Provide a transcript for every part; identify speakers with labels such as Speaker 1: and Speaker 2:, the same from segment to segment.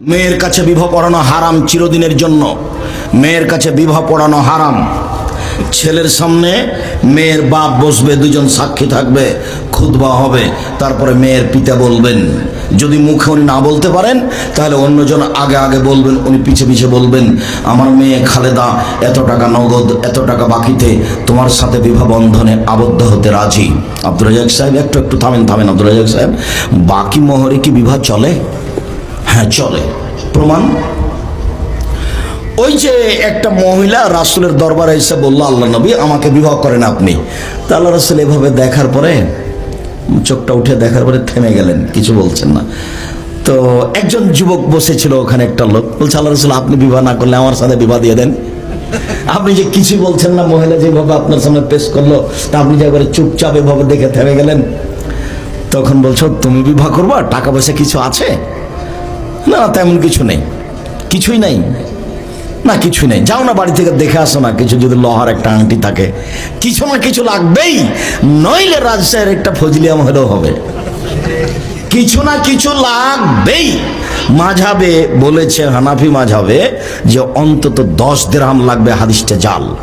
Speaker 1: মেয়ের কাছে বিবাহ পড়ানো হারাম চিরদিনের জন্য। মেয়ের কাছে বিবাহ পড়ানো হারাম। ছেলের সামনে মেয়ের বাপ বসবে, দুজন সাক্ষী থাকবে খুদবা হবে, তারপরে মেয়ের পিতা বলবেন। যদি মুখে উনি না বলতে পারেন, তাহলে অন্যজন আগে আগে বলবেন, উনি পিছে পিছে বলবেন, আমার মেয়ে খালেদা, এত টাকা নগদ, এত টাকা বাকিতে, তোমার সাথে বিবাহ বন্ধনে আবদ্ধ হতে রাজি। আব্দুল রাজাক সাহেব, একটু একটু থামেন থামেন আব্দুল রাজাক সাহেব। বাকি মোহরে কি বিবাহ চলে? হ্যাঁ চলে। প্রমাণ? ওই যে একটা মহিলা রাসুলের দরবারে এসে বলল, আল্লাহ নবী, আমাকে বিবাহ করেন আপনি। তা আল্লাহ রাসুল এভাবে দেখার পরে চোখটা উঠে দেখার পরে থেমে গেলেন, কিছু বলছেন না। তো একজন যুবক বসেছিল ওখানে একটা লোক, বলছে, আল্লাহ রসুল, আপনি বিবাহ না করলে আমার সাথে বিবাহ দিয়ে দেন। আপনি যে কিছু বলছেন না, মহিলা যেভাবে আপনার সামনে পেশ করল, তা আপনি যে একবারে চুপচাপ এভাবে দেখে থেমে গেলেন, তখন বলছো, তুমি বিবাহ করবা? টাকা পয়সা কিছু আছে? না, তেমন কিছু নেই। কিছুই নাই। না, কিছুই নেই। যাও না বাড়ি থেকে, দেখে আসো না, কিছু যদি লোহার একটা আংটি থাকে। কিছু না কিছু লাগবেই। নইলে রাজশাহীর একটা ফজলিয়াম হলেও হবে। কিছু না কিছু লাগবেই। মাঝাবে বলেছে হানাফি মাঝাবে যে অন্তত দশ দেড়হাম লাগবে হাদিসটা জাল।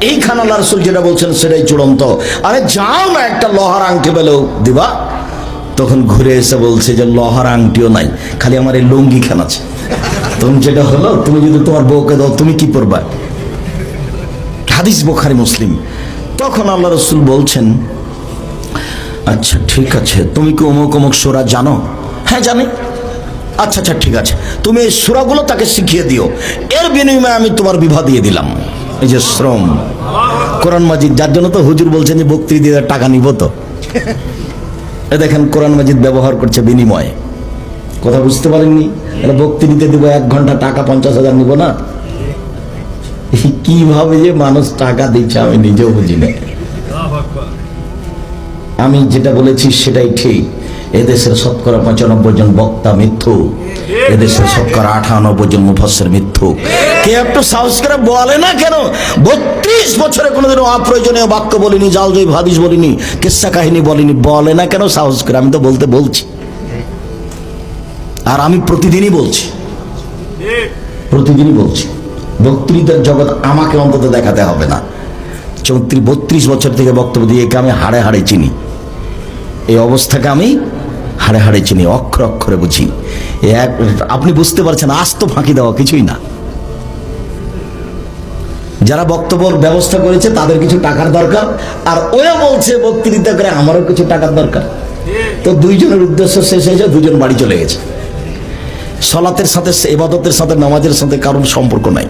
Speaker 1: এইখানে আল্লাহ রসুল যেটা বলছেন সেটাই চূড়ান্ত। আরে যাও না একটা লোহার আংটি পেলেও দিবা। তখন ঘুরে এসে বলছে যে, লহার আংটিও নাই, খালি আমার এই লুঙ্গি খান আছে। তুমি যেটা হলো, তুমি যদি তোমার বউকে দাও, তুমি কি করবা হাদিস বোখারি, মুসলিম। তখন আল্লাহ রসুল বলছেন আচ্ছা ঠিক আছে, তুমি কি অমুক অমুক সোরা জানো? হ্যাঁ জানি। আচ্ছা আচ্ছা ঠিক আছে, তুমি এই সোরাগুলো তাকে শিখিয়ে দিও। এর বিনিময়ে আমি তোমার বিবাহ দিয়ে দিলাম। এই যে শ্রম, কোরআন মাজিদ, যার জন্য তো হুজুর বলছেন যে বক্তৃ দিয়ে টাকা নিব তো। এ দেখেন কোরআন মাজিদ ব্যবহার করছে বিনিময়ে। কথা বুঝতে পারেননি? এটা ভক্তি নিতে দিব, এক ঘণ্টা টাকা পঞ্চাশ হাজার নিব না? কীভাবে যে মানুষ টাকা দিচ্ছে আমি নিজেও বুঝি না। আমি যেটা বলেছি সেটাই ঠিক। এদেশের শতকরা পঁচানব্বই জন বক্তা মিথ্যু। এদেশের শতকরা আঠানব্বই জন মুফাসের মিথ্যু। কে একটু সাহস করে বলে না কেন? বত্রিশ বছরে কোনোদিন অপ্রয়োজনীয় বাক্য বলিনি, জাল জয় ভাবিস বলিনি কিস্সা কাহিনী বলিনি। বলে না কেন সাহস করে? আমি তো বলতে বলছি। আর আমি প্রতিদিনই বলছি। প্রতিদিনই বলছি। বক্তৃতার জগৎ আমাকে অন্তত দেখাতে হবে না। চৌত্রিশ, বত্রিশ বছর থেকে বক্তব্য দিয়ে একে আমি হাড়ে হাড়ে চিনি। এই অবস্থাকে আমি হাড়ে হাড়ে চিনি, অক্ষর অক্ষরে বুঝি। এক আপনি বুঝতে পারছেন আস্ত ফাঁকি দেওয়া কিছুই না। যারা বক্তব্য ব্যবস্থা করেছে, তাদের কিছু টাকার দরকার, আর ওরা বলছে, বক্তৃতা করে আমারও কিছু টাকার দরকার। তো দুইজনের উদ্দেশ্য শেষ হয়েছে দুজন বাড়ি চলে গেছে। সলাতের সাথে, এবাদতের সাথে, নামাজের সাথে কারোর সম্পর্ক নাই।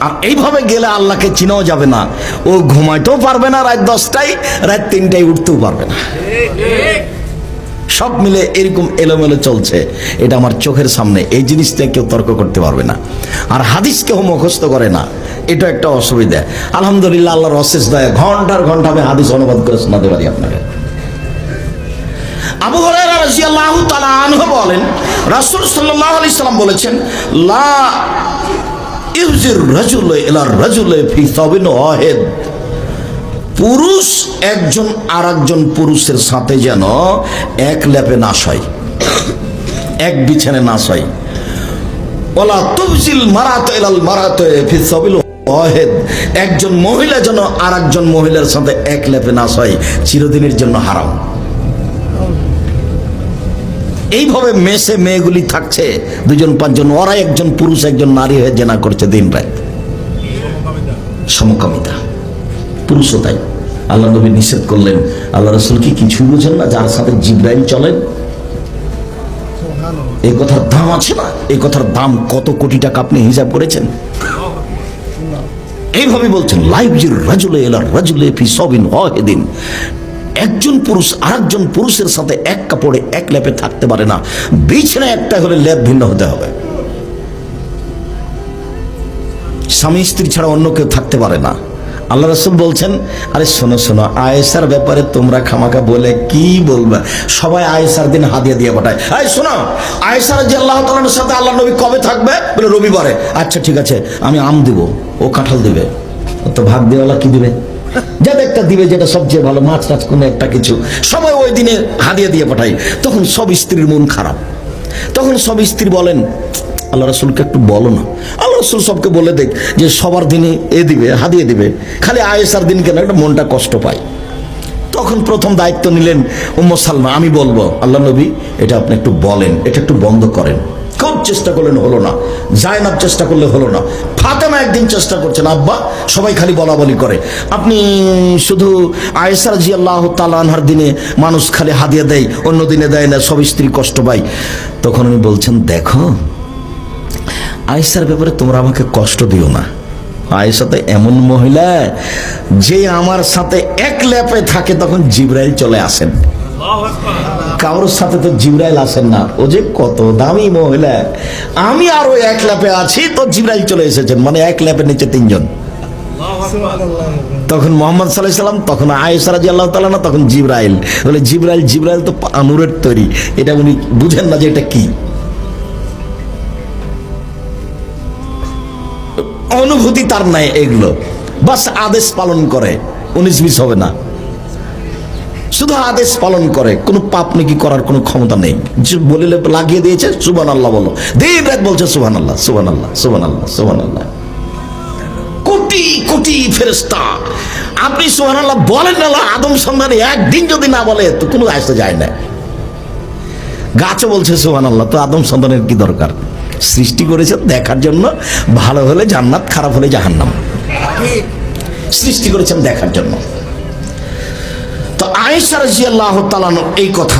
Speaker 1: আর এইভাবে গেলে আল্লাহকে চিনাও যাবে না। ও ঘুমাইতেও পারবে না, রাত দশটায়, রাত তিনটায় উঠতেও পারবে না। সব মিলে এরকম এলোমেলো চলছে। এটা আমার চোখের সামনে। এই জিনিসটা কেউ তর্ক করতে পারবে না। আর হাদিস কেউ মুখস্থ করে না। এটা একটা অসুবিধা। আলহামদুলিল্লাহ, আল্লাহর অশেষ দয়া। ঘণ্টার ঘণ্টা আমি হাদিস অনুবাদ করে শোনাতে পারি আপনাকে। আবু হুরায়রা রাদিয়াল্লাহু তাআলা বলেন, রাসূল সাল্লাল্লাহু আলাইহি সাল্লাম বলেছেন, লা ইউজির রাজুল ইলা রাজুল ফি সাবিন ওয়াহিদ। পুরুষ একজন আর একজন পুরুষের সাথে যেন এক ল্যাপে নাশ হয় এক বিছানে নাশ হয় ওলা তুবজিল মারাত ইলাল মারাত ফি সাবিল ওয়াহিদ। একজন মহিলা যেন আর একজন মহিলার সাথে এক ল্যাপে নাশ হয় চিরদিনের জন্য হারাম। এইভাবে মেসে মেয়েগুলি থাকছে, দুজন, পাঁচজন ওরা একজন পুরুষ, একজন নারী হয়ে জেনা করছে দিন রাত। সমকামিতা। পুরুষও তাই। আল্লাহ নবী নিষেধ করলেন। আল্লাহ রসুল কি কিছুই বুঝেন না? যার সাথে জিব্রাইল চলেন। এই কথার দাম আছে না? এই কথার দাম কত কোটি টাকা আপনি হিসাব করেছেন? এইভাবে বলছেন লাইভ জির রাজুলে এলা রাজুলে ফি সবিন ওয়াহিদিন। একজন পুরুষ আরেকজন পুরুষের সাথে এক কাপড়ে, এক ল্যাপে থাকতে পারে না। বিছানা একটা হলে ল্যাপ ভিন্ন হতে হবে। স্বামী স্ত্রী ছাড়া অন্য কেউ থাকতে পারে না। আল্লাহ রসুল বলছেন, আরে শোনো শোনো আয়েসার ব্যাপারে তোমরা খামাকা বলে কি বলবে? সবাই আয়েসার দিন হাদিয়া দিয়ে পাঠায়। এই, শোনো আয়েসার যে আল্লাহ তালার সাথে আল্লাহ নবী কবে থাকবে? বলে, রবিবারে। আচ্ছা ঠিক আছে, আমি আম দিব, ও কাঁঠাল দিবে। তো ভাগ দেওয়ালা কি দিবে? যাতে একটা দিবে যেটা সবচেয়ে ভালো, মাছ টাছ কোনো একটা কিছু। সবাই ওই দিনে হাদিয়া দিয়ে পাঠায়। তখন সব স্ত্রীর মন খারাপ। তখন সব স্ত্রী বলেন আল্লাহ রসুলকে একটু বলো না। আল্লাহ রসুল সবকে বলে দেখ যে সবার দিনে এ দিবে, হাদিয়ে দিবে। খালি আয়েসার দিন কেন? একটা মনটা কষ্ট পায়। তখন প্রথম দায়িত্ব নিলেন উম্ম সালমা। আমি বলব, আল্লাহ নবী, এটা আপনি একটু বলেন, এটা একটু বন্ধ করেন। খুব চেষ্টা করলেন হলো না। জায়নাব চেষ্টা করলে হলো না। ফাতেমা একদিন চেষ্টা করছেন, আব্বা, সবাই খালি বলা বলি করে। আপনি শুধু আয়েসার জি আল্লাহ তালানহার দিনে মানুষ খালি হাদিয়া দেয়, অন্য দিনে দেয় না, সব স্ত্রী কষ্ট পায়। তখন উনি বলছেন, দেখো আয়েসার ব্যাপারে তোমরা আমাকে কষ্ট দিও না। আয়েশা তো এমন মহিলা, যে আমার সাথে এক ল্যাপে থাকে তখন জিব্রাইল চলে আসেন। কারোর সাথে তো জিব্রাইল আসেন না। ও যে কত দামি মহিলা। আমি আরও এক ল্যাপে আছি তো জিব্রাইল চলে এসেছেন মানে এক ল্যাপের নিচে তিনজন। তখন মোহাম্মদ সাল্লাহ সাল্লাম, তখন আয়েশা রাজি আল্লাহ তালা না তখন জিব্রাইল। বলে, জিব্রাইল জিব্রাইল তো আনুরের তৈরি। এটা উনি বুঝেন না যে এটা কি। অনুভূতি তার নাই এগুলো। বাস আদেশ পালন করে, উনিশ বিশ হবে না। শুধু আদেশ পালন করে, কোনো পাপ নাকি করার কোনো ক্ষমতা নেই। বলিলে লাগিয়ে দিয়েছে সুবান আল্লাহ বলো। দিন রাত বলছে সুবান আল্লাহ সুবান আল্লাহ সুবান আল্লাহ সুবান আল্লাহ কোটি কোটি ফেরেস্তা আপনি সুবান আল্লাহ বলেন না আদম সন্ধানে একদিন যদি না বলে, তো কোনো আসতে যায় না। গাছও বলছে সুহান আল্লাহ তো আদম সন্তানের কি দরকার? সৃষ্টি করেছেন দেখার জন্য, ভালো হলে জান্নাত, খারাপ হলে জাহান্নাম। সৃষ্টি করেছেন দেখার জন্য। তো আয়েশা রাজিয়াল্লাহ তালানো এই কথা